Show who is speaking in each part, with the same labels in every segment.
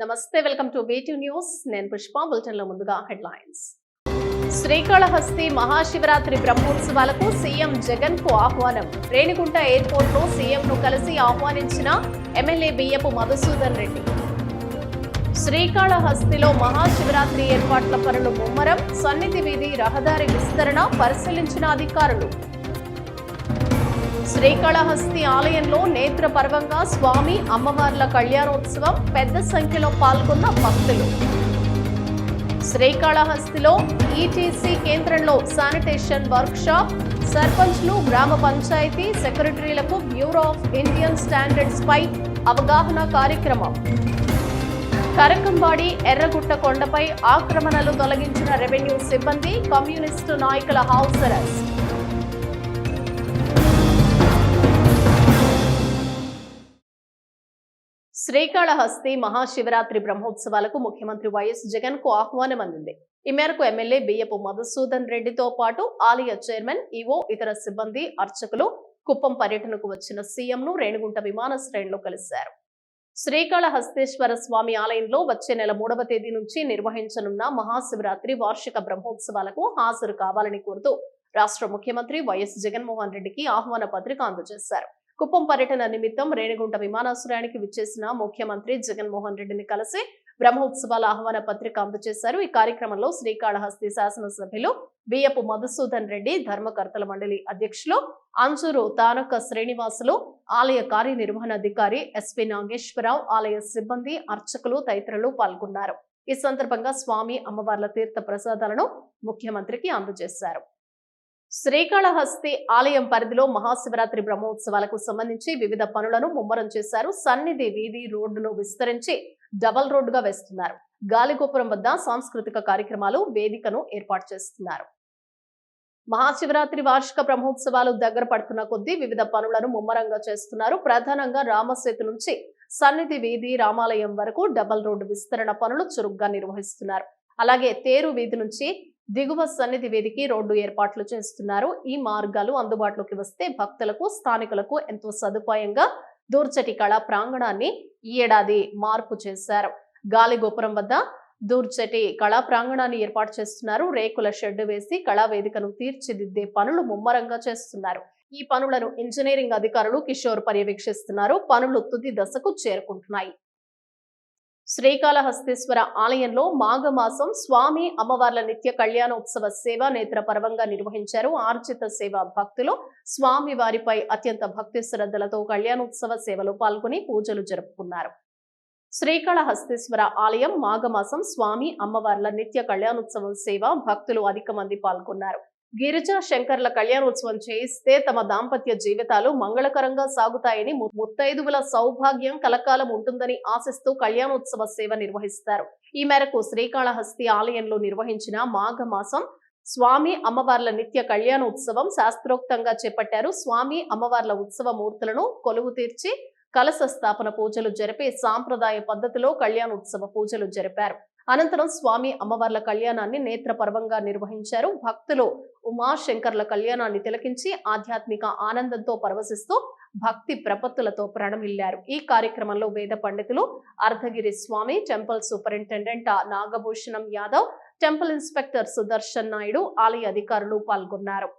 Speaker 1: నమస్తే welcome to BT news నేను పుష్ప బులెటిన్లో ముందుగా హెడ్లైన్స్. శ్రీకాళహస్తి మహాశివరాత్రి బ్రహ్మోత్సవాలకు సీఎం జగన్కు ఆహ్వానం. రేణిగుంట ఎయిర్పోర్ట్లో సీఎం ను కలిసి ఆహ్వానించిన ఎమ్మెల్యే బియ్యపు మధుసూదన్ రెడ్డి. శ్రీకాళహస్తిలో మహాశివరాత్రి ఏర్పాట్ల పనులు ముమ్మరం. సన్నిధి వీధి రహదారి విస్తరణ పరిశీలించిన అధికారులు. శ్రీకాళహస్తి ఆలయంలో నేత్ర పర్వంగా స్వామి అమ్మవార్ల కళ్యాణోత్సవం పెద్ద సంఖ్యలో పాల్గొన్న భక్తులు. శ్రీకాళహస్తిలో ఈటీసీ కేంద్రంలో శానిటేషన్ వర్క్ షాప్ సర్పంచ్లు గ్రామ పంచాయతీ సెక్రటరీలకు బ్యూరో ఆఫ్ ఇండియన్ స్టాండర్డ్స్ పై అవగాహన కార్యక్రమం. కరకంబాడి ఎర్రగుట్ట కొండపై ఆక్రమణలు తొలగించిన రెవెన్యూ సిబ్బంది కమ్యూనిస్టు నాయకుల హౌస్ అరెస్ట్. శ్రీకాళహస్తి మహాశివరాత్రి బ్రహ్మోత్సవాలకు ముఖ్యమంత్రి వైఎస్ జగన్కు ఆహ్వానం అందింది. ఈ మేరకు ఎమ్మెల్యే బియ్యపు మధుసూదన్ రెడ్డితో పాటు ఆలయ చైర్మన్ ఈవో ఇతర సిబ్బంది అర్చకులు కుప్పం పర్యటనకు వచ్చిన సీఎం ను రేణిగుంట విమానాశ్రయంలో కలిశారు. శ్రీకాళహస్తేశ్వర స్వామి ఆలయంలో వచ్చే నెల మూడవ తేదీ నుంచి నిర్వహించనున్న మహాశివరాత్రి వార్షిక బ్రహ్మోత్సవాలకు హాజరు కావాలని కోరుతూ రాష్ట్ర ముఖ్యమంత్రి వైఎస్ జగన్మోహన్ రెడ్డికి ఆహ్వాన పత్రిక అందజేశారు. కుప్పం పర్యటన నిమిత్తం రేణిగుంట విమానాశ్రయానికి విచ్చేసిన ముఖ్యమంత్రి జగన్మోహన్ రెడ్డిని కలిసి బ్రహ్మోత్సవాల ఆహ్వాన పత్రిక అందజేశారు. ఈ కార్యక్రమంలో శ్రీకాళహస్తి శాసనసభ్యులు బియ్యపు మధుసూదన్ రెడ్డి ధర్మకర్తల మండలి అధ్యక్షులు అంజూరు తారక శ్రీనివాసులు ఆలయ కార్యనిర్వహణాధికారి ఎస్పి నాగేశ్వరరావు ఆలయ సిబ్బంది అర్చకులు తదితరులు పాల్గొన్నారు. ఈ సందర్భంగా స్వామి అమ్మవార్ల తీర్థ ప్రసాదాలను ముఖ్యమంత్రికి అందజేశారు. శ్రీకాళహస్తి ఆలయం పరిధిలో మహాశివరాత్రి బ్రహ్మోత్సవాలకు సంబంధించి వివిధ పనులను ముమ్మరం చేశారు. సన్నిధి వీధి రోడ్డును విస్తరించి డబల్ రోడ్డుగా వేస్తున్నారు. గాలిగోపురం వద్ద సాంస్కృతిక కార్యక్రమాలు వేదికను ఏర్పాటు చేస్తున్నారు. మహాశివరాత్రి వార్షిక బ్రహ్మోత్సవాలు దగ్గర పడుతున్న కొద్దీ వివిధ పనులను ముమ్మరంగా చేస్తున్నారు. ప్రధానంగా రామసేతు నుంచి సన్నిధి వీధి రామాలయం వరకు డబల్ రోడ్డు విస్తరణ పనులు చురుగ్గా నిర్వహిస్తున్నారు. అలాగే తేరు వీధి నుంచి దిగువ సన్నిధి వేదికి రోడ్డు ఏర్పాట్లు చేస్తున్నారు. ఈ మార్గాలు అందుబాటులోకి వస్తే భక్తులకు స్థానికులకు ఎంతో సదుపాయంగా దూర్చటి కళా ప్రాంగణాన్ని ఈ ఏడాది మార్పు చేశారు. గాలి గోపురం వద్ద దూర్చటి కళా ప్రాంగణాన్ని ఏర్పాటు చేస్తున్నారు. రేకుల షెడ్ వేసి కళా వేదికను తీర్చిదిద్దే పనులు ముమ్మరంగా చేస్తున్నారు. ఈ పనులను ఇంజనీరింగ్ అధికారులు కిషోర్ పర్యవేక్షిస్తున్నారు. పనులు తుది దశకు చేరుకుంటున్నాయి. శ్రీకాళహస్తీశ్వర ఆలయంలో మాఘమాసం స్వామి అమ్మవార్ల నిత్య కళ్యాణోత్సవ సేవ నేత్ర పర్వంగా నిర్వహించారు. ఆర్జిత సేవ భక్తులు స్వామి వారిపై అత్యంత భక్తి శ్రద్ధలతో కళ్యాణోత్సవ సేవలో పాల్గొని పూజలు జరుపుకున్నారు. శ్రీకాళహస్తీశ్వర ఆలయం మాఘమాసం స్వామి అమ్మవార్ల నిత్య కళ్యాణోత్సవం సేవ భక్తులు అధిక మంది పాల్గొన్నారు. గిరిజా శంకర్ల కళ్యాణోత్సవం చేయిస్తే తమ దాంపత్య జీవితాలు మంగళకరంగా సాగుతాయని ముత్తైదువుల సౌభాగ్యం కలకాలం ఉంటుందని ఆశిస్తూ కళ్యాణోత్సవ సేవ నిర్వహిస్తారు. ఈ మేరకు శ్రీకాళహస్తి ఆలయంలో నిర్వహించిన మాఘమాసం స్వామి అమ్మవార్ల నిత్య కళ్యాణోత్సవం శాస్త్రోక్తంగా చేపట్టారు. స్వామి అమ్మవార్ల ఉత్సవ మూర్తులను కొలువు తీర్చి కలశ స్థాపన పూజలు జరిపి సాంప్రదాయ పద్ధతిలో కళ్యాణోత్సవ పూజలు జరిపారు. అనంతరం స్వామి అమ్మవార్ల కళ్యాణాన్ని నేత్రపర్వంగా నిర్వహించారు. భక్తులు ఉమాశంకర్ల కళ్యాణాన్ని తిలకించి ఆధ్యాత్మిక ఆనందంతో పరవశిస్తూ భక్తి ప్రపత్తులతో ప్రణమిల్లారు. ఈ కార్యక్రమంలో వేద పండితులు Ardhagiri Swami temple superintendent Nagabhushanam Yadav temple inspector Sudarshan Naidu ఆలయ అధికారులు పాల్గొన్నారు.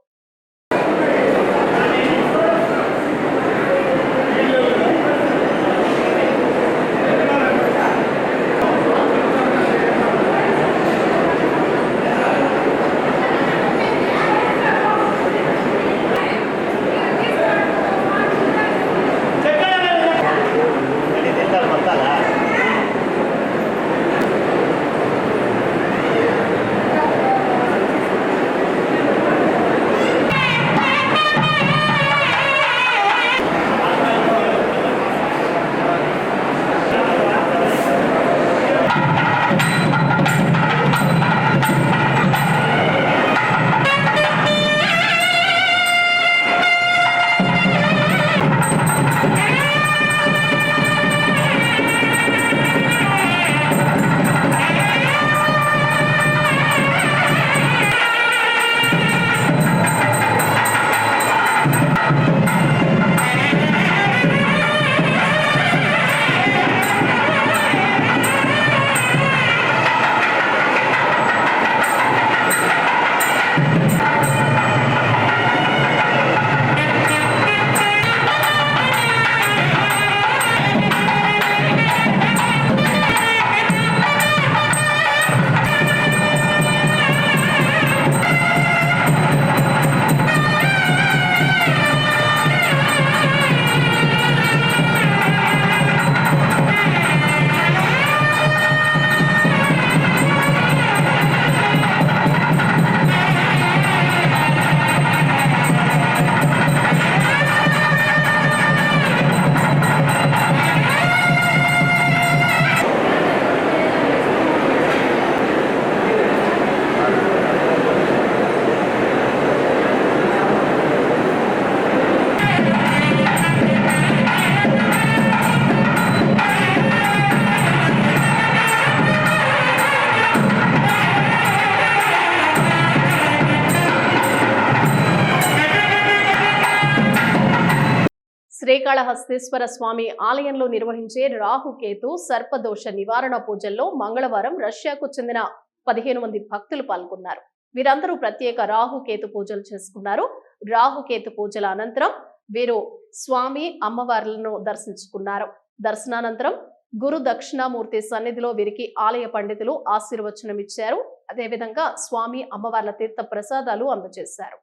Speaker 1: శ్రీకాళహస్తీశ్వర స్వామి ఆలయంలో నిర్వహించే రాహుకేతు సర్పదోష నివారణ పూజల్లో మంగళవారం రష్యాకు చెందిన పదిహేను మంది భక్తులు పాల్గొన్నారు. వీరందరూ ప్రత్యేక రాహుకేతు పూజలు చేసుకున్నారు. రాహుకేతు పూజల అనంతరం వీరు స్వామి అమ్మవార్లను దర్శించుకున్నారు. దర్శనానంతరం గురు దక్షిణామూర్తి సన్నిధిలో వీరికి ఆలయ పండితులు ఆశీర్వచనం ఇచ్చారు అదేవిధంగా స్వామి అమ్మవార్ల తీర్థ ప్రసాదాలు అందజేశారు.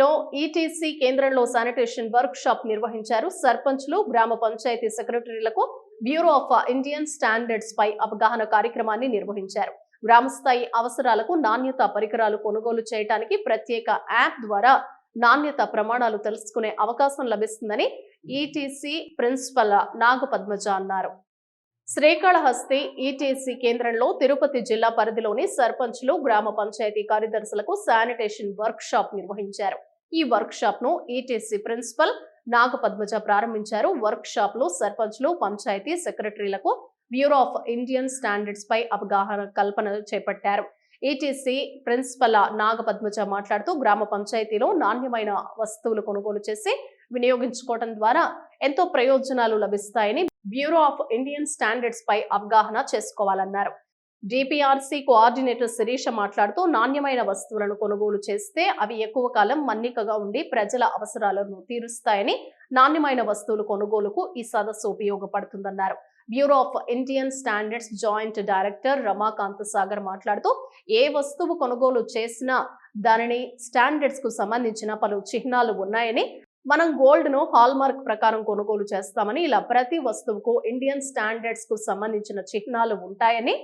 Speaker 1: లో ఈటీసీ కేంద్రంలో శానిటేషన్ వర్క్ షాప్ నిర్వహించారు. సర్పంచ్లు గ్రామ పంచాయతీ సెక్రటరీలకు బ్యూరో ఆఫ్ ఇండియన్ స్టాండర్డ్స్ పై అవగాహన కార్యక్రమాన్ని నిర్వహించారు. గ్రామస్థాయి అవసరాలకు నాణ్యత పరికరాలు కొనుగోలు చేయడానికి ప్రత్యేక యాప్ ద్వారా నాణ్యత ప్రమాణాలు తెలుసుకునే అవకాశం లభిస్తుందని ఈటీసీ ప్రిన్సిపల్ నాగపద్మజ అన్నారు. శ్రీకాళహస్తి ఈటీసీ కేంద్రంలో తిరుపతి జిల్లా పరిధిలోని సర్పంచ్లు గ్రామ పంచాయతీ కార్యదర్శులకు శానిటేషన్ వర్క్ షాప్ నిర్వహించారు. ఈ వర్క్ షాప్ను ఈటీసీ ప్రిన్సిపల్ నాగపద్మజ ప్రారంభించారు. వర్క్ షాప్లో సర్పంచ్లు పంచాయతీ సెక్రటరీలకు బ్యూరో ఆఫ్ ఇండియన్ స్టాండర్డ్స్ పై అవగాహన కల్పన చేపట్టారు. ఈటీసీ ప్రిన్సిపల్ నాగపద్మజ మాట్లాడుతూ గ్రామ పంచాయతీలో నాణ్యమైన వస్తువులు కొనుగోలు చేసి వినియోగించుకోవడం ద్వారా ఎంతో ప్రయోజనాలు లభిస్తాయని బ్యూరో ఆఫ్ ఇండియన్ స్టాండర్డ్స్ పై అవగాహన చేసుకోవాలన్నారు. డిపిఆర్సీ కోఆర్డినేటర్ శిరీష మాట్లాడుతూ నాణ్యమైన వస్తువులను కొనుగోలు చేస్తే అవి ఎక్కువ కాలం మన్నికగా ఉండి ప్రజల అవసరాలను తీరుస్తాయని నాణ్యమైన వస్తువులు కొనుగోలుకు ఈ సదస్సు ఉపయోగపడుతుందన్నారు. Bureau of Indian Standards joint director Ramakant Sagar మాట్లాడుతూ ఏ వస్తువు కొనుగోలు చేసినా దానిని స్టాండర్డ్స్కు సంబంధించిన పలు చిహ్నాలు ఉన్నాయని మనం గోల్డ్ను హాల్ మార్క్ ప్రకారం కొనుగోలు చేస్తామని ఇలా ప్రతి వస్తువుకు ఇండియన్ స్టాండర్డ్స్కు సంబంధించిన చిహ్నాలు ఉంటాయని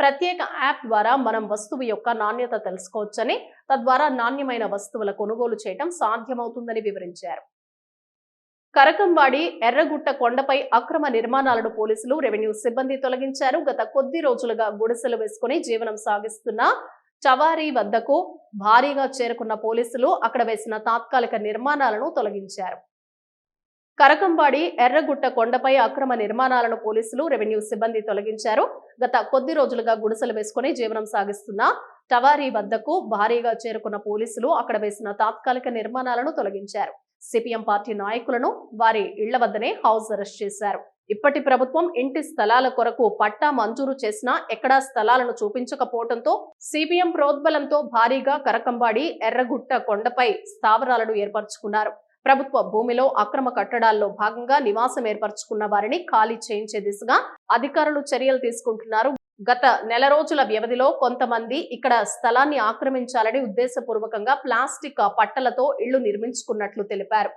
Speaker 1: ప్రత్యేక యాప్ ద్వారా మనం వస్తువు యొక్క నాణ్యత తెలుసుకోవచ్చని తద్వారా నాణ్యమైన వస్తువుల కొనుగోలు చేయటం సాధ్యమవుతుందని వివరించారు. కరకంవాడి ఎర్రగుట్ట కొండపై అక్రమ నిర్మాణాలను పోలీసులు రెవెన్యూ సిబ్బంది తొలగించారు. గత కొద్ది రోజులుగా గుడిసెలు వేసుకుని జీవనం సాగిస్తున్న చవారీ వద్దకు భారీగా చేరుకున్న పోలీసులు అక్కడ వేసిన తాత్కాలిక నిర్మాణాలను తొలగించారు. కరకంబాడి ఎర్రగుట్ట కొండపై అక్రమ నిర్మాణాలను పోలీసులు రెవెన్యూ సిబ్బంది తొలగించారు. గత కొద్ది రోజులుగా గుడిసెలు వేసుకుని జీవనం సాగిస్తున్న టవారీ వద్దకు భారీగా చేరుకున్న పోలీసులు అక్కడ వేసిన తాత్కాలిక నిర్మాణాలను తొలగించారు. సిపిఎం పార్టీ నాయకులను వారి ఇళ్ళ వద్దనే హౌస్ అరెస్ట్ చేశారు. ఇప్పటి ప్రభుత్వం ఇంటి స్థలాల కొరకు పట్టా మంజూరు చేసినా ఎక్కడా స్థలాలను చూపించకపోవడంతో సిపిఎం ప్రోద్బలంతో భారీగా కరకంబాడి ఎర్రగుట్ట కొండపై స్థావరాలను ఏర్పరచుకున్నారు. ప్రభుత్వ భూమిలో అక్రమ కట్టడాల్లో భాగంగా నివాసం ఏర్పరచుకున్న వారిని ఖాళీ చేయించే దిశగా అధికారులు చర్యలు తీసుకుంటున్నారు. గత నెల రోజుల వ్యవధిలో కొంతమంది ఇక్కడ స్థలాన్ని ఆక్రమించాలని ఉద్దేశపూర్వకంగా ప్లాస్టిక్ పట్టలతో ఇళ్ళు నిర్మించుకున్నట్లు తెలిపారు.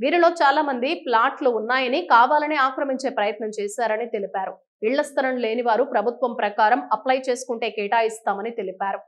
Speaker 1: వీరిలో చాలా మంది ప్లాట్లు ఉన్నాయని కావాలని ఆక్రమించే ప్రయత్నం చేశారని తెలిపారు. ఇళ్ళ స్థలం లేని వారు ప్రభుత్వం ప్రకారం అప్లై చేసుకుంటే కేటాయిస్తామని తెలిపారు.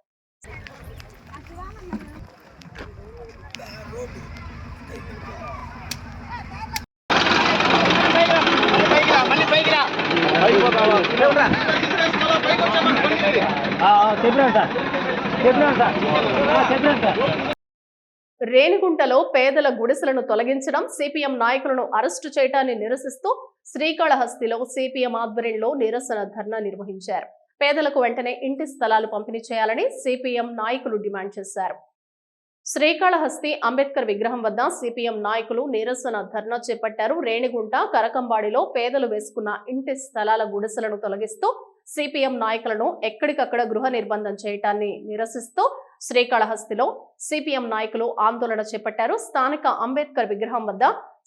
Speaker 1: రేణిగుంటలో పేదల గుడిసెలను తొలగించడం సిపిఎం నాయకులను అరెస్టు చేయడాన్ని నిరసిస్తూ శ్రీకాళహస్తిలో సిపిఎం ఆధ్వర్యంలో నిరసన ధర్నా నిర్వహించారు. పేదలకు వెంటనే ఇంటి స్థలాలు పంపిణీ చేయాలని సిపిఎం నాయకులు డిమాండ్ చేశారు. శ్రీకాళహస్తి అంబేద్కర్ విగ్రహం వద్ద సిపిఎం నాయకులు నిరసన ధర్నా చేపట్టారు. రేణిగుంట కరకంబాడిలో పేదలు వేసుకున్న ఇంటి స్థలాల గుడిసెలను తొలగిస్తూ సిపిఎం నాయకులను ఎక్కడికక్కడ గృహ నిర్బంధం చేయటాన్ని నిరసిస్తూ శ్రీకాళహస్తిలో సిపిఎం నాయకులు ఆందోళన చేపట్టారు. స్థానిక అంబేద్కర్ విగ్రహం వద్ద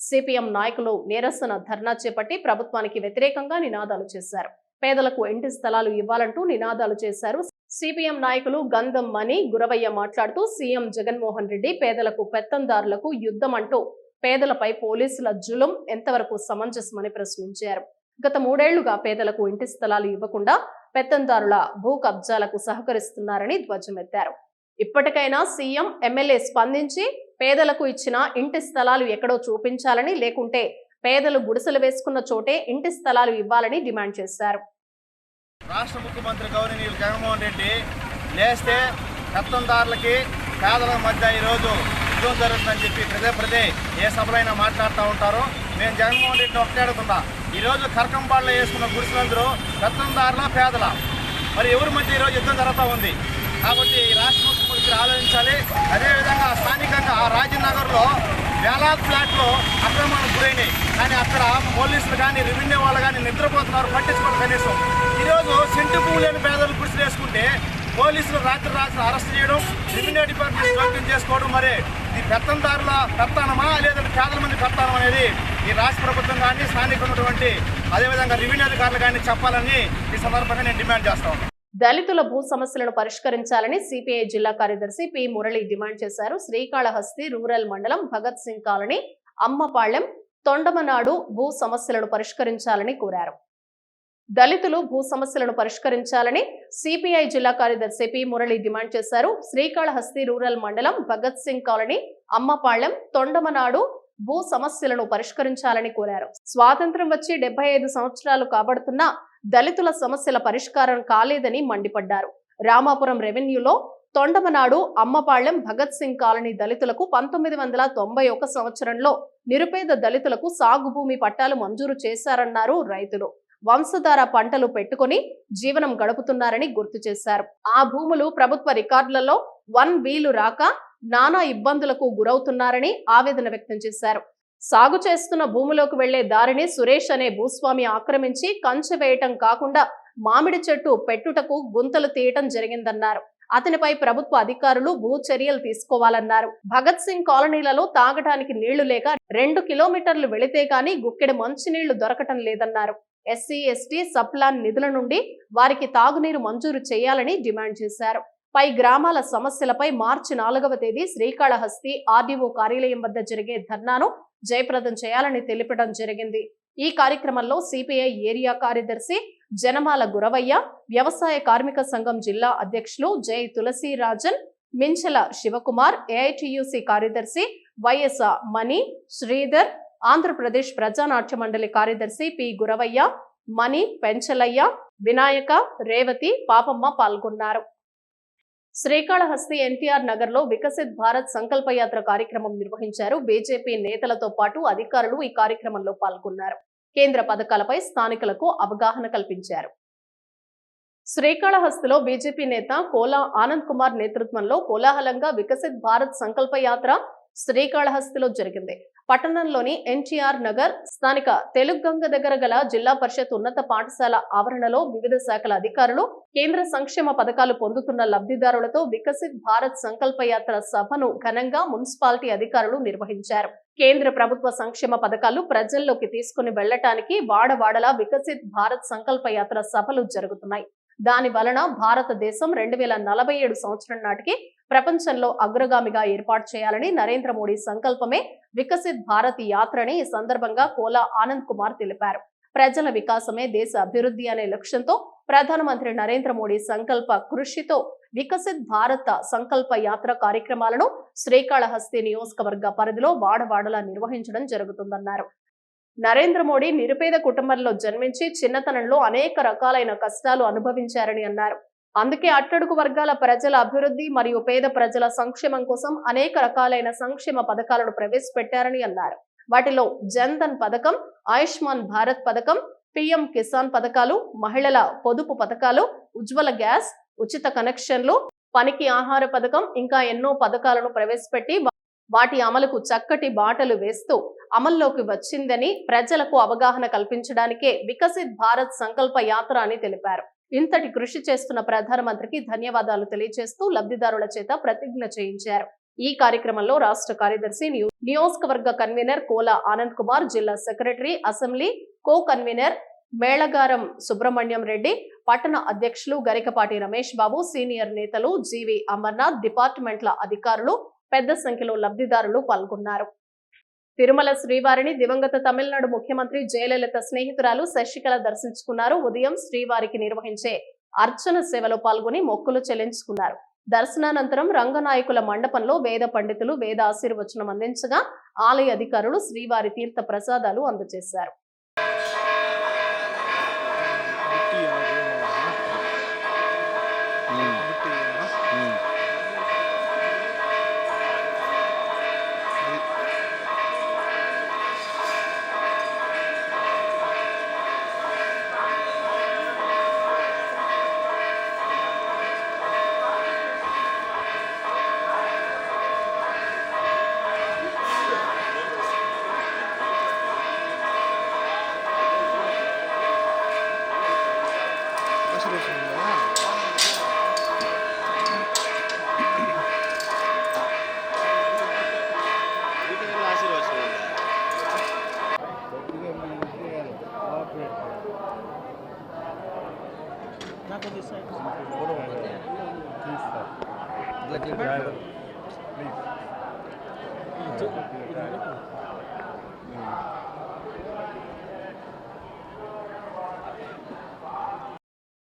Speaker 1: సిపిఎం నాయకులు నిరసన ధర్నా చేపట్టి ప్రభుత్వానికి వ్యతిరేకంగా నినాదాలు చేశారు. పేదలకు ఇంటి స్థలాలు ఇవ్వాలంటూ నినాదాలు చేశారు. సిపిఎం నాయకులు గంధం మణి గురవయ్య మాట్లాడుతూ సీఎం జగన్మోహన్ రెడ్డి పేదలకు పెత్తందారులకు యుద్ధం అంటూ పేదలపై పోలీసుల జులం ఎంతవరకు సమంజసమని ప్రశ్నించారు. గత మూడేళ్ళుగా పేదలకు ఇంటి స్థలాలు ఇవ్వకుండా పెత్తందారుల భూ కబ్జాలకు సహకరిస్తున్నారని ధ్వజమెత్తారు ఇప్పటికైనా సీఎం ఎమ్మెల్యే స్పందించి పేదలకు ఇచ్చిన ఇంటి స్థలాలు ఎక్కడో చూపించాలని లేకుంటే పేదలు గుడిసెలు వేసుకున్న చోటే ఇంటి స్థలాలు ఇవ్వాలని డిమాండ్ చేశారు.
Speaker 2: రాష్ట్ర ముఖ్యమంత్రి గౌరవనీయులు జగన్మోహన్ రెడ్డి లేస్తే పెత్తందారులకి పేదల మధ్య ఈరోజు యుద్ధం జరుగుతుందని చెప్పి ప్రదే ప్రదే ఏ సభలైనా మాట్లాడుతూ ఉంటారు. మేము జగన్మోహన్ రెడ్డిని ఒకటే అడుగుతున్నా. ఈరోజు కరకంబాడులో వేసుకున్న గుడిసెలందరూ రత్నందారుల పేదల. మరి ఎవరి మధ్య ఈరోజు యుద్ధం జరుగుతూ ఉంది? కాబట్టి రాష్ట్ర ముఖ్యమంత్రి ఆలోచించాలి. అదేవిధంగా స్థానికంగా ఆ రాజనగర్లో వేలాది ఫ్లాట్లు అక్రమానికి గురైనాయి. కానీ అక్కడ పోలీసులు కానీ రెవెన్యూ వాళ్ళు కానీ నిద్రపోతున్నారు పట్టించుకోవడం కనీసం. ఈరోజు సెంటు పువ్వు లేని పేదలు కృషి వేసుకుంటే పోలీసులు రాత్రి రాత్రి అరెస్ట్ చేయడం రెవెన్యూ డిపార్ట్మెంట్ జోక్యం చేసుకోవడం మరి ఇది పెత్తందారుల పెత్తానమా లేదంటే పేదల మంది పెత్తానం అనేది ఈ రాష్ట్ర ప్రభుత్వం కానీ స్థానిక ఉన్నటువంటి అదేవిధంగా రెవెన్యూ అధికారులు కానీ చెప్పాలని ఈ సందర్భంగా నేను డిమాండ్ చేస్తాను
Speaker 1: దళితుల భూ సమస్యలను పరిష్కరించాలని సిపిఐ జిల్లా కార్యదర్శి పి మురళి డిమాండ్ చేశారు. శ్రీకాళహస్తి రూరల్ మండలం భగత్ సింగ్ కాలనీ అమ్మపాళెం తొండమనాడు భూ సమస్యలను పరిష్కరించాలని కోరారు. దళితులు భూ సమస్యలను పరిష్కరించాలని సిపిఐ జిల్లా కార్యదర్శి పి మురళి డిమాండ్ చేశారు. శ్రీకాళహస్తి రూరల్ మండలం భగత్ సింగ్ కాలనీ అమ్మపాళ్ళెం తొండమనాడు భూ సమస్యలను పరిష్కరించాలని కోరారు. స్వాతంత్రం వచ్చి డెబ్బై ఐదు సంవత్సరాలు కాబడుతున్నా దళితుల సమస్యల పరిష్కారం కాలేదని మండిపడ్డారు. రామాపురం రెవెన్యూలో తొండమనాడు అమ్మపాళ్ళెం భగత్ సింగ్ కాలనీ దళితులకు పంతొమ్మిది వందల తొంభై ఒక సంవత్సరంలో నిరుపేద దళితులకు సాగు భూమి పట్టాలు మంజూరు చేశారన్నారు రైతులు. వంశధార పంటలు పెట్టుకుని జీవనం గడుపుతున్నారని గుర్తు చేశారు. ఆ భూములు ప్రభుత్వ రికార్డులలో వన్ బీలు రాక నానా ఇబ్బందులకు గురవుతున్నారని ఆవేదన వ్యక్తం చేశారు. సాగు చేస్తున్న భూమిలోకి వెళ్ళే దారిని సురేష్ అనే భూస్వామి ఆక్రమించి కంచె వేయటం కాకుండా మామిడి చెట్టు పెట్టుటకు గుంతలు తీయటం జరిగిందన్నారు. అతనిపై ప్రభుత్వ అధికారులు భూ చర్యలు తీసుకోవాలన్నారు. భగత్ సింగ్ కాలనీలలో తాగటానికి నీళ్ళు లేక రెండు కిలోమీటర్లు వెళితే గాని గుక్కెడు మంచినీళ్ళు దొరకటం లేదన్నారు. ఎస్సీ ఎస్టీ సప్లాన్ నిధుల నుండి వారికి తాగునీరు మంజూరు చేయాలని డిమాండ్ చేశారు. పై గ్రామాల సమస్యలపై మార్చి నాలుగవ తేదీ శ్రీకాళహస్తి ఆర్డీఓ కార్యాలయం వద్ద జరిగే ధర్నాను జయప్రదం చేయాలని తెలిపడం జరిగింది. ఈ కార్యక్రమంలో సిపిఐ ఏరియా కార్యదర్శి జనమాల గురవయ్య వ్యవసాయ కార్మిక సంఘం జిల్లా అధ్యక్షులు జై తులసి రాజన్ మించల శివకుమార్ ఏఐటియుసి కార్యదర్శి వైఎస్ మణి శ్రీధర్ ఆంధ్రప్రదేశ్ ప్రజానాట్య మండలి కార్యదర్శి పి. గురవయ్య మణి పెంచలయ్య వినాయక రేవతి పాపమ్మ పాల్గొన్నారు. శ్రీకాళహస్తి ఎన్టీఆర్ నగర్లో వికసిత్ భారత్ సంకల్పయాత్ర కార్యక్రమం నిర్వహించారు బీజేపీ నేతలతో పాటు అధికారులు ఈ కార్యక్రమంలో పాల్గొన్నారు. కేంద్ర పథకాలపై స్థానికులకు అవగాహన కల్పించారు. శ్రీకాళహస్తిలో బీజేపీ నేత కోలా ఆనంద్ కుమార్ నేతృత్వంలో కోలాహలంగా వికసిత్ భారత్ సంకల్పయాత్ర శ్రీకాళహస్తిలో జరిగింది. పట్టణంలోని ఎన్టీఆర్ నగర్ స్థానిక తెలుగుగంగ దగ్గర గల జిల్లా పరిషత్ ఉన్నత పాఠశాల ఆవరణలో వివిధ శాఖల అధికారులు కేంద్ర సంక్షేమ పథకాలు పొందుతున్న లబ్ధిదారులతో వికసిత్ భారత్ సంకల్ప యాత్ర సభను ఘనంగా మున్సిపాలిటీ అధికారులు నిర్వహించారు. కేంద్ర ప్రభుత్వ సంక్షేమ పథకాలు ప్రజల్లోకి తీసుకుని వెళ్ళటానికి వాడవాడలా వికసిత్ భారత్ సంకల్ప యాత్ర సభలు జరుగుతున్నాయి. దాని వలన భారతదేశం రెండు వేల నలభై ఏడు సంవత్సరం నాటికి ప్రపంచంలో అగ్రగామిగా ఏర్పాటు చేయాలని నరేంద్ర మోడీ సంకల్పమే వికసిత్ భారత్ యాత్రని ఈ సందర్భంగా కోలా ఆనంద్ కుమార్ తెలిపారు. ప్రజల వికాసమే దేశ అభివృద్ధి అనే లక్ష్యంతో ప్రధానమంత్రి నరేంద్ర మోడీ సంకల్ప కృషితో వికసిత్ భారత సంకల్ప యాత్ర కార్యక్రమాలను శ్రీకాళహస్తి నియోజకవర్గ పరిధిలో వాడవాడలా నిర్వహించడం జరుగుతుందన్నారు. నరేంద్ర మోడీ నిరుపేద కుటుంబంలో జన్మించి చిన్నతనంలో అనేక రకాలైన కష్టాలు అనుభవించారని అన్నారు. అందుకే అట్టడుగు వర్గాల ప్రజల అభివృద్ధి మరియు పేద ప్రజల సంక్షేమం కోసం అనేక రకాలైన సంక్షేమ పథకాలను ప్రవేశపెట్టారని అన్నారు. వాటిలో జన్ధన్ పథకం ఆయుష్మాన్ భారత్ పథకం పిఎం కిసాన్ పథకాలు మహిళల పొదుపు పథకాలు ఉజ్వల గ్యాస్ ఉచిత కనెక్షన్లు పనికి ఆహార పథకం ఇంకా ఎన్నో పథకాలను ప్రవేశపెట్టి వాటి అమలుకు చక్కటి బాటలు వేస్తూ అమల్లోకి వచ్చిందని ప్రజలకు అవగాహన కల్పించడానికే వికసిత్ భారత్ సంకల్ప యాత్ర అని తెలిపారు. ఇంతటి కృషి చేస్తున్న ప్రధానమంత్రికి ధన్యవాదాలు తెలియజేస్తూ లబ్ధిదారుల చేత ప్రతిజ్ఞ చేయించారు. ఈ కార్యక్రమంలో రాష్ట్ర కార్యదర్శి నియోజకవర్గ కన్వీనర్ కోల ఆనంద్ కుమార్ జిల్లా secretary assembly co convener Melagaram Subrahmanyam Reddy పట్టణ అధ్యక్షులు గరికపాటి రమేష్ బాబు సీనియర్ నేతలు జీవి అమర్నాథ్ డిపార్ట్మెంట్ల అధికారులు పెద్ద సంఖ్యలో లబ్ధిదారులు పాల్గొన్నారు. తిరుమల శ్రీవారిని దివంగత తమిళనాడు ముఖ్యమంత్రి జయలలిత స్నేహితురాలు శశికళ దర్శించుకున్నారు. ఉదయం శ్రీవారికి నిర్వహించే అర్చన సేవలో పాల్గొని మొక్కులు చెల్లించుకున్నారు. దర్శనానంతరం రంగనాయకుల మండపంలో వేద పండితులు వేద ఆశీర్వచనం అందించగా ఆలయ అధికారులు శ్రీవారి తీర్థ ప్రసాదాలు అందజేశారు.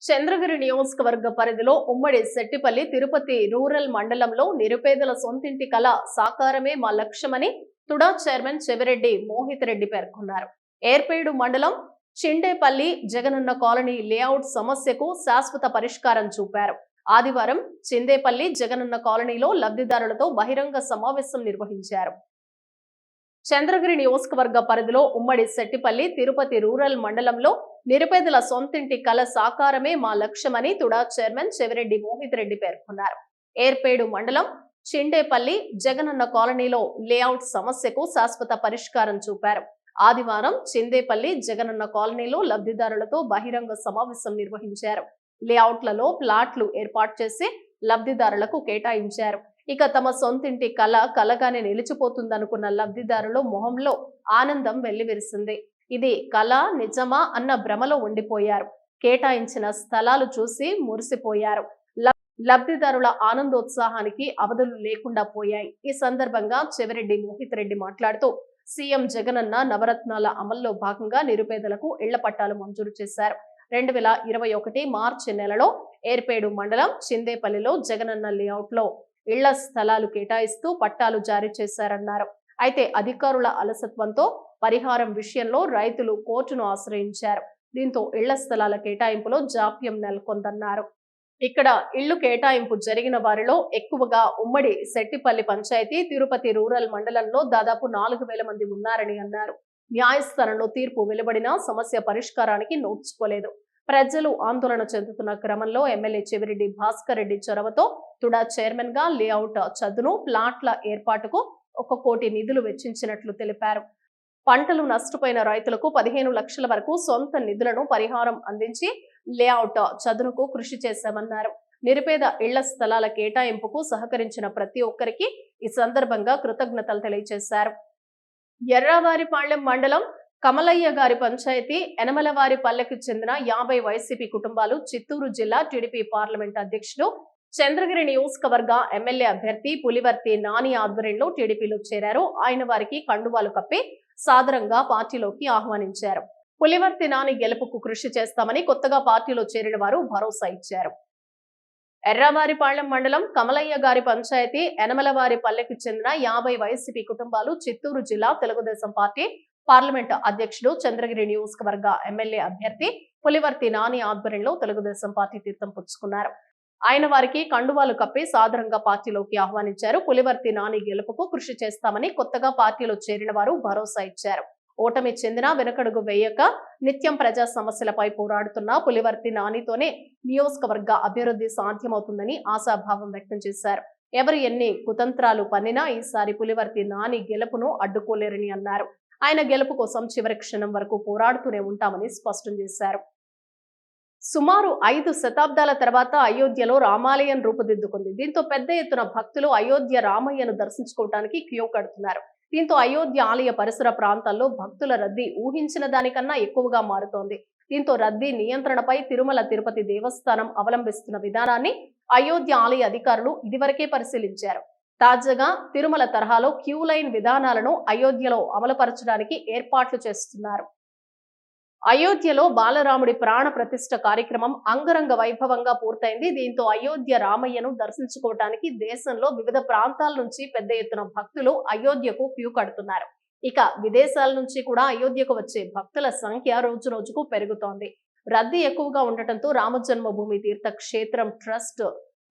Speaker 1: చంద్రగిరి నియోజకవర్గ పరిధిలో ఉమ్మడి శెట్టిపల్లి తిరుపతి రూరల్ మండలంలో నిరుపేదల సొంతింటి కళ సాకారమే మా లక్ష్యమని తుడా చైర్మన్ చెవిరెడ్డి మోహిత్ రెడ్డి పేర్కొన్నారు. ఏర్పేడు మండలం చిండేపల్లి జగనన్న కాలనీ లేఅవుట్ సమస్యకు శాశ్వత పరిష్కారం చూపారు. ఆదివారం చిందేపల్లి జగనన్న కాలనీలో లబ్ధిదారులతో బహిరంగ సమావేశం నిర్వహించారు. చంద్రగిరి నియోజకవర్గ పరిధిలో ఉమ్మడి శెట్టిపల్లి తిరుపతి రూరల్ మండలంలో నిరుపేదల సొంతింటి కల సాకారమే మా లక్ష్యమని తుడా చైర్మన్ చెవిరెడ్డి మోహిత్ రెడ్డి పేర్కొన్నారు. ఏర్పేడు మండలం చిండేపల్లి జగనన్న కాలనీలో లేఅవుట్ సమస్యకు శాశ్వత పరిష్కారం చూపారు. ఆదివారం చిందేపల్లి జగనన్న కాలనీలో లబ్ధిదారులతో బహిరంగ సమావేశం నిర్వహించారు. లేఅవుట్లలో ప్లాట్లు ఏర్పాటు చేసి లబ్ధిదారులకు కేటాయించారు. ఇక తమ సొంతింటి కళ కలగానే నిలిచిపోతుందనుకున్న లబ్ధిదారులు మొహంలో ఆనందం వెల్లివిరిసింది. ఇది కళ నిజమా అన్న భ్రమలో ఉండిపోయారు. కేటాయించిన స్థలాలు చూసి మురిసిపోయారు. లబ్- లబ్ధిదారుల ఆనందోత్సాహానికి అవధులు లేకుండా పోయాయి. ఈ సందర్భంగా చెవిరెడ్డి మోహిత్ రెడ్డి మాట్లాడుతూ సీఎం జగనన్న నవరత్నాల అమల్లో భాగంగా నిరుపేదలకు ఇళ్ళ పట్టాలు మంజూరు చేశారు. రెండు వేల ఇరవై ఒకటి మార్చి నెలలో ఏర్పేడు మండలం చిందేపల్లిలో జగనన్న లేఅవుట్లో ఇళ్ళ స్థలాలు కేటాయిస్తూ పట్టాలు జారీ చేశారన్నారు. అయితే అధికారుల అలసత్వంతో పరిహారం విషయంలో రైతులు కోర్టును ఆశ్రయించారు. దీంతో ఇళ్ళ స్థలాల కేటాయింపులో జాప్యం నెలకొందన్నారు. ఇక్కడ ఇళ్ళు కేటాయింపు జరిగిన వారిలో ఎక్కువగా ఉమ్మడి శెట్టిపల్లి పంచాయతీ తిరుపతి రూరల్ మండలంలో దాదాపు నాలుగు వేల మంది ఉన్నారని అన్నారు. న్యాయస్థానంలో తీర్పు వెలువడినా సమస్య పరిష్కారానికి నోచుకోలేదు. ప్రజలు ఆందోళన చెందుతున్న క్రమంలో ఎమ్మెల్యే చెవిరెడ్డి భాస్కర్ రెడ్డి చొరవతో తుడా చైర్మన్గా లేఅవుట్ చదును ప్లాట్ల ఏర్పాటుకు ఒక కోటి నిధులు వెచ్చించినట్లు తెలిపారు. పంటలు నష్టపోయిన రైతులకు పదిహేను లక్షల వరకు సొంత నిధులను పరిహారం అందించి లేఅవుట్ చదునుకు కృషి చేశామన్నారు. నిరుపేద ఇళ్ళ స్థలాల కేటాయింపుకు సహకరించిన ప్రతి ఒక్కరికి ఈ సందర్భంగా కృతజ్ఞతలు తెలియజేశారు. ఎర్రావారిపాళ్ళెం మండలం కమలయ్య గారి పంచాయతీ ఎనమలవారి పల్లెకు చెందిన యాభై వైసీపీ కుటుంబాలు చిత్తూరు జిల్లా టీడీపీ పార్లమెంట్ అధ్యక్షుడు చంద్రగిరి నియోజకవర్గ ఎమ్మెల్యే అభ్యర్థి పులివర్తి నాని ఆధ్వర్యంలో టీడీపీలో చేరారు. ఆయన వారికి కండువాలు కప్పి సాదరంగా పార్టీలోకి ఆహ్వానించారు. పులివర్తి నాని గెలుపుకు కృషి చేస్తామని కొత్తగా పార్టీలో చేరిన వారు భరోసా ఇచ్చారు. ఎర్రవారిపాళ్ళెం మండలం కమలయ్య గారి పంచాయతీ ఎనమలవారి పల్లెకు చెందిన యాభై వైసీపీ కుటుంబాలు చిత్తూరు జిల్లా తెలుగుదేశం పార్టీ పార్లమెంట్ అధ్యక్షుడు చంద్రగిరి నియోజకవర్గ ఎమ్మెల్యే అభ్యర్థి పులివర్తి నాని ఆధ్వర్యంలో తెలుగుదేశం పార్టీ తీర్థం పుచ్చుకున్నారు. ఆయన వారికి కండువాలు కప్పి సాదరంగా పార్టీలోకి ఆహ్వానించారు. పులివర్తి నాని గెలుపుకు కృషి చేస్తామని కొత్తగా పార్టీలో చేరిన వారు భరోసా ఇచ్చారు. ఓటమి చెందిన వెనకడుగు వేయక నిత్యం ప్రజా సమస్యలపై పోరాడుతున్న పులివర్తి నానితోనే నియోజకవర్గ అభివృద్ధి సాధ్యమవుతుందని ఆశాభావం వ్యక్తం చేశారు. ఎవరు ఎన్ని కుతంత్రాలు పన్నినా ఈసారి పులివర్తి నాని గెలుపును అడ్డుకోలేరని అన్నారు. ఆయన గెలుపు కోసం చివరి క్షణం వరకు పోరాడుతూనే ఉంటామని స్పష్టం చేశారు. సుమారు ఐదు శతాబ్దాల తర్వాత అయోధ్యలో రామాలయం రూపుదిద్దుకుంది. దీంతో పెద్ద ఎత్తున భక్తులు అయోధ్య రామయ్యను దర్శించుకోవడానికి క్యూ కడుతున్నారు. దీంతో అయోధ్య ఆలయ పరిసర ప్రాంతాల్లో భక్తుల రద్దీ ఊహించిన దానికన్నా ఎక్కువగా మారుతోంది. దీంతో రద్దీ నియంత్రణపై తిరుమల తిరుపతి దేవస్థానం అవలంబిస్తున్న విధానాన్ని అయోధ్య ఆలయ అధికారులు ఇదివరకే పరిశీలించారు. తాజాగా తిరుమల తరహాలో క్యూ లైన్ విధానాలను అయోధ్యలో అమలుపరచడానికి ఏర్పాట్లు చేస్తున్నారు. అయోధ్యలో బాలరాముడి ప్రాణ ప్రతిష్ఠ కార్యక్రమం అంగరంగ వైభవంగా పూర్తయింది. దీంతో అయోధ్య రామయ్యను దర్శించుకోవటానికి దేశంలో వివిధ ప్రాంతాల నుంచి పెద్ద ఎత్తున భక్తులు అయోధ్యకు క్యూ కడుతున్నారు. ఇక విదేశాల నుంచి కూడా అయోధ్యకు వచ్చే భక్తుల సంఖ్య రోజు రోజుకు పెరుగుతోంది. రద్దీ ఎక్కువగా ఉండటంతో రామజన్మభూమి తీర్థ క్షేత్రం ట్రస్ట్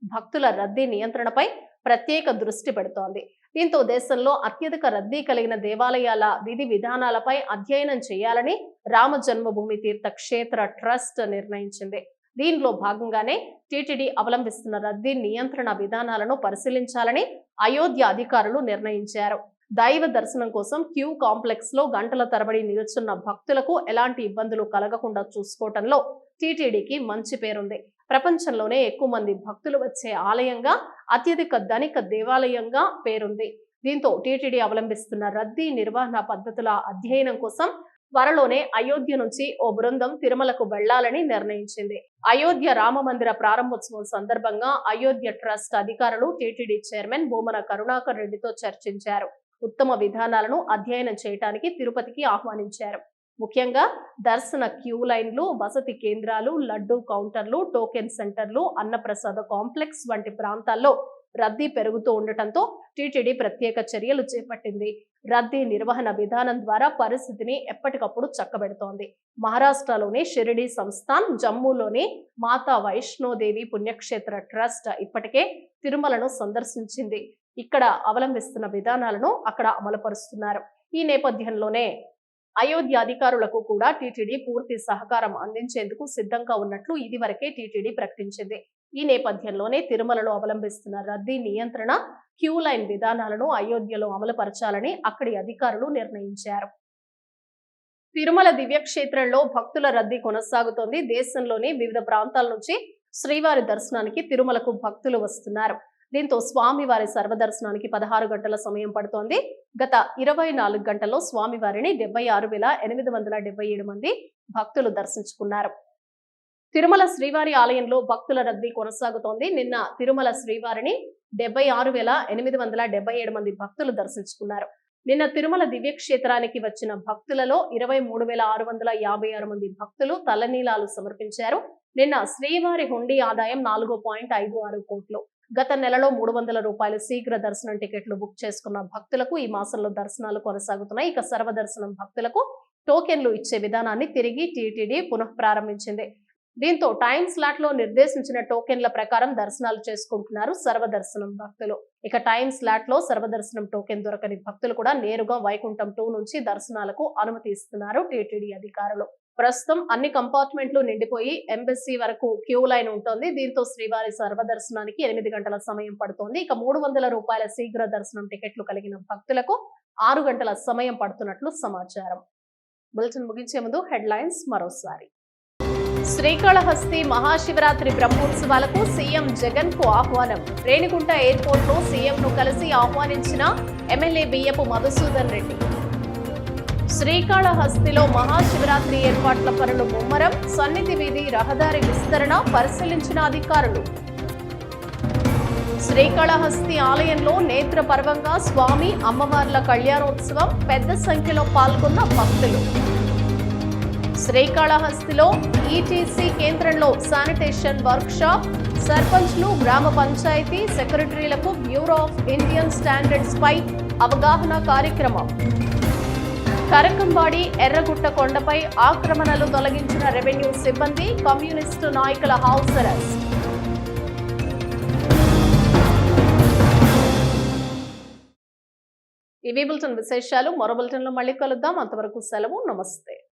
Speaker 1: భక్తుల రద్దీ నియంత్రణపై ప్రత్యేక దృష్టి పెడుతోంది. దీంతో దేశంలో అత్యధిక రద్దీ కలిగిన దేవాలయాల విధి విధానాలపై అధ్యయనం చేయాలని రామ జన్మభూమి తీర్థ క్షేత్ర ట్రస్ట్ నిర్ణయించింది. దీనిలో భాగంగానే టీటీడీ అవలంబిస్తున్న రద్దీ నియంత్రణ విధానాలను పరిశీలించాలని అయోధ్య అధికారులు నిర్ణయించారు. దైవ దర్శనం కోసం క్యూ కాంప్లెక్స్లో గంటల తరబడి నిల్చున్న భక్తులకు ఎలాంటి ఇబ్బందులు కలగకుండా చూసుకోవటంలో టీటీడీకి మంచి పేరుంది. ప్రపంచంలోనే ఎక్కువ మంది భక్తులు వచ్చే ఆలయంగా అత్యధిక ధనిక దేవాలయంగా పేరుంది. దీంతో టీటీడీ అవలంబిస్తున్న రద్దీ నిర్వహణ పద్ధతుల అధ్యయనం కోసం త్వరలోనే అయోధ్య నుంచి ఓ బృందం తిరుమలకు వెళ్ళాలని నిర్ణయించింది. అయోధ్య రామ మందిర ప్రారంభోత్సవం సందర్భంగా అయోధ్య ట్రస్ట్ అధికారులు టీటీడీ చైర్మన్ భూమన కరుణాకర్ రెడ్డితో చర్చించారు. ఉత్తమ విధానాలను అధ్యయనం చేయడానికి తిరుపతికి ఆహ్వానించారు. ముఖ్యంగా దర్శన క్యూ లైన్లు వసతి కేంద్రాలు లడ్డూ కౌంటర్లు టోకెన్ సెంటర్లు అన్నప్రసాద కాంప్లెక్స్ వంటి ప్రాంతాల్లో రద్దీ పెరుగుతూ ఉండటంతో టీటీడీ ప్రత్యేక చర్యలు చేపట్టింది. రద్దీ నిర్వహణ విధానం ద్వారా పరిస్థితిని ఎప్పటికప్పుడు చక్కబెడుతోంది. మహారాష్ట్రలోని షిరిడి సంస్థాన్ జమ్మూలోని మాతా వైష్ణోదేవి పుణ్యక్షేత్ర ట్రస్ట్ ఇప్పటికే తిరుమలను సందర్శించింది. ఇక్కడ అవలంబిస్తున్న విధానాలను అక్కడ అమలుపరుస్తున్నారు. ఈ నేపథ్యంలోనే అయోధ్య అధికారులకు కూడా టీటీడీ పూర్తి సహకారం అందించేందుకు సిద్ధంగా ఉన్నట్లు ఇదివరకే టీటీడీ ప్రకటించింది. ఈ నేపథ్యంలోనే తిరుమలలో అవలంబిస్తున్న రద్దీ నియంత్రణ క్యూ లైన్ విధానాలను అయోధ్యలో అమలుపరచాలని అక్కడి అధికారులు నిర్ణయించారు. తిరుమల దివ్యక్షేత్రంలో భక్తుల రద్దీ కొనసాగుతోంది. దేశంలోని వివిధ ప్రాంతాల నుంచి శ్రీవారి దర్శనానికి తిరుమలకు భక్తులు వస్తున్నారు. దీంతో స్వామివారి సర్వదర్శనానికి పదహారు గంటల సమయం పడుతోంది. గత ఇరవై నాలుగు గంటల్లో స్వామివారిని డెబ్బై ఆరు వేల ఎనిమిది వందల డెబ్బై ఏడు మంది భక్తులు దర్శించుకున్నారు. తిరుమల శ్రీవారి ఆలయంలో భక్తుల రద్దీ కొనసాగుతోంది. నిన్న తిరుమల శ్రీవారిని డెబ్బై ఆరు వేల ఎనిమిది వందల డెబ్బై ఏడు మంది భక్తులు దర్శించుకున్నారు. నిన్న తిరుమల దివ్యక్షేత్రానికి వచ్చిన భక్తులలో ఇరవై మూడు వేల ఆరు వందల యాభై ఆరు మంది భక్తులు తలనీలాలు సమర్పించారు. నిన్న శ్రీవారి హుండీ ఆదాయం నాలుగు పాయింట్ ఐదు ఆరు కోట్లు. గత నెలలో మూడు వందల రూపాయల శీఘ్ర దర్శనం టికెట్లు బుక్ చేసుకున్న భక్తులకు ఈ మాసంలో దర్శనాలు కొనసాగుతున్నాయి. ఇక సర్వదర్శనం భక్తులకు టోకెన్లు ఇచ్చే విధానాన్ని తిరిగి టీటీడీ పునః ప్రారంభించింది. దీంతో టైం స్లాట్లో నిర్దేశించిన టోకెన్ల ప్రకారం దర్శనాలు చేసుకుంటున్నారు సర్వదర్శనం భక్తులు. ఇక టైం స్లాట్లో సర్వదర్శనం టోకెన్ దొరకని భక్తులు కూడా నేరుగా వైకుంఠం టూ నుంచి దర్శనాలకు అనుమతి ఇస్తున్నారు టీటీడీ అధికారులు. ప్రస్తుతం అన్ని కంపార్ట్మెంట్లు నిండిపోయి ఎంబెస్సీ వరకు క్యూ లైన్ ఉంటుంది. దీంతో శ్రీవారి సర్వదర్శనానికి ఎనిమిది గంటల సమయం పడుతోంది. ఇక మూడు వందల రూపాయల శీఘ్ర దర్శనం టికెట్లు కలిగిన భక్తులకు ఆరు గంటల సమయం పడుతున్నట్లు సమాచారం. బులెటిన్ ముగించే ముందు హెడ్లైన్స్ మరోసారి. శ్రీకాళహస్తి మహాశివరాత్రి బ్రహ్మోత్సవాలకు సీఎం జగన్కు ఆహ్వానం. రేణిగుంట ఎయిర్పోర్ట్లో సీఎం ను కలిసి ఆహ్వానించిన ఎమ్మెల్యే బియ్యపు మధుసూదన్ రెడ్డి. శ్రీకాళహస్తిలో మహాశివరాత్రి ఏర్పాట్ల పనులు ముమ్మరం సన్నిధి వీధి రహదారి విస్తరణ పరిశీలించిన అధికారులు. శ్రీకాళహస్తి ఆలయంలో నేత్ర పర్వంగా స్వామి అమ్మవార్ల కళ్యాణోత్సవం పెద్ద సంఖ్యలో పాల్గొన్న భక్తులు. శ్రీకాళహస్తిలో ఈటీసీ కేంద్రంలో శానిటేషన్ వర్క్షాప్ సర్పంచ్లు గ్రామ పంచాయతీ సెక్రటరీలకు బ్యూరో ఆఫ్ ఇండియన్ స్టాండర్డ్స్ పై అవగాహన కార్యక్రమం. కరకంబాడి ఎర్రగుట్ట కొండపై ఆక్రమణలు తొలగించిన రెవెన్యూ సిబ్బంది కమ్యూనిస్టు నాయకుల హౌస్ అరెస్ట్. ఇవి బులెటిన్ విశేషాలు. మరో బులెటిన్లో మళ్ళీ కలుద్దాం. అంతవరకు సెలవు. నమస్తే.